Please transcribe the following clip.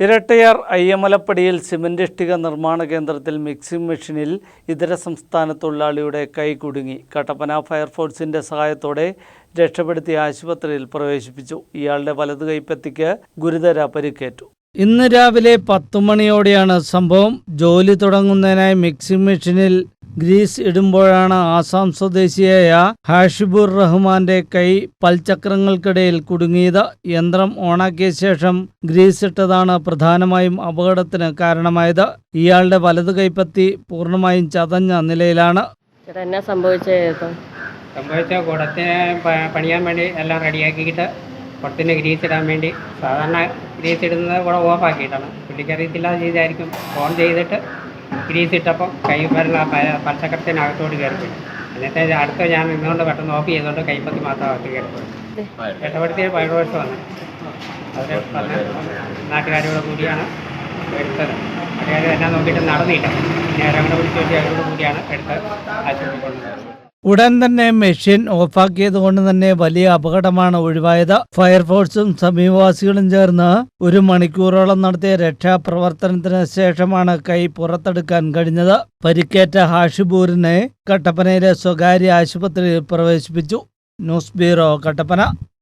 Irattayar അയ്യമലപ്പടിയിൽ cement ഇഷ്ടിക നിർമ്മാണ കേന്ദ്രത്തിൽ മിക്സിംഗ് മെഷീനിൽ ഇതര സംസ്ഥാന തൊഴിലാളിയുടെ കൈ കുടുങ്ങി. കട്ടപ്പന ഫയർഫോഴ്സിന്റെ സഹായത്തോടെ രക്ഷപ്പെടുത്തി ആശുപത്രിയിൽ പ്രവേശിപ്പിച്ചു. ഇയാളുടെ വലതു കൈപ്പത്തിക്ക് ഗുരുതര പരിക്കേറ്റു. ഇന്ന് രാവിലെ പത്തു മണിയോടെയാണ് സംഭവം. ജോലി തുടങ്ങുന്നതിനായി മിക്സിംഗ് മെഷീനിൽ ഗ്രീസ് ഇടുമ്പോഴാണ് ആസാം സ്വദേശിയായ ഹാഷിബുർ റഹ്മാന്റെ കൈ പൽചക്രങ്ങൾക്കിടയിൽ കുടുങ്ങിയത്. യന്ത്രം ഓണാക്കിയ ശേഷം ഗ്രീസ് ഇട്ടതാണ് പ്രധാനമായും അപകടത്തിന് കാരണമായത്. ഇയാളുടെ വലതു കൈപ്പത്തി പൂർണമായും ചതഞ്ഞ നിലയിലാണ്. ചേട്ടാ എന്നാ സംഭവിച്ചേ സംഭവിച്ച കുടത്തിന് പ- പണിയാൻ വേണ്ടി എല്ലാം റെഡിയാക്കിയിട്ട് കുടത്തിന് ഗ്രീസ് ഇടാൻ വേണ്ടി സാധാരണ ഗ്രീസ് ഇടുന്നത് കൂടെ ഓഫ് ആക്കിയിട്ടാണ് പുള്ളിക്ക് അറിയത്തില്ല ചെയ്തായിരിക്കും ഫോൺ ചെയ്തിട്ട് ഗ്രീസ് ഇട്ടപ്പം കൈ വരല പച്ചക്കറത്തിനകത്തോട്ട് കയറിപ്പോയി. എന്നിട്ട് അടുത്ത ഞാൻ നിന്നുകൊണ്ട് പെട്ടെന്ന് ഓഫ് ചെയ്തുകൊണ്ട് കൈപ്പത്തി മാത്രം അകത്ത് കയറിപ്പോയി. രക്ഷപ്പെടുത്തിയ ഫയർവേഴ്സ് വന്നു. അവരെ നാട്ടുകാരോട് കൂടിയാണ് എടുത്തത്. നാട്ടുകാർ എന്നെ നോക്കിയിട്ട് നടന്നില്ല. ഞാൻ അങ്ങനെ വിളിച്ചു അവരോട് കൂടിയാണ് എടുത്ത് ആശുപത്രി കൊണ്ടുപോയത്. ഉടൻ തന്നെ മെഷീൻ ഓഫാക്കിയത് കൊണ്ട് തന്നെ വലിയ അപകടമാണ് ഒഴിവായത്. ഫയർഫോഴ്സും സമീപവാസികളും ചേർന്ന് ഒരു മണിക്കൂറോളം നടത്തിയ രക്ഷാപ്രവർത്തനത്തിന് ശേഷമാണ് കൈ പുറത്തെടുക്കാൻ കഴിഞ്ഞത്. പരിക്കേറ്റ ഹാഷിബൂരിനെ കട്ടപ്പനയിലെ സ്വകാര്യ ആശുപത്രിയിൽ പ്രവേശിപ്പിച്ചു. News bureau Kattappana.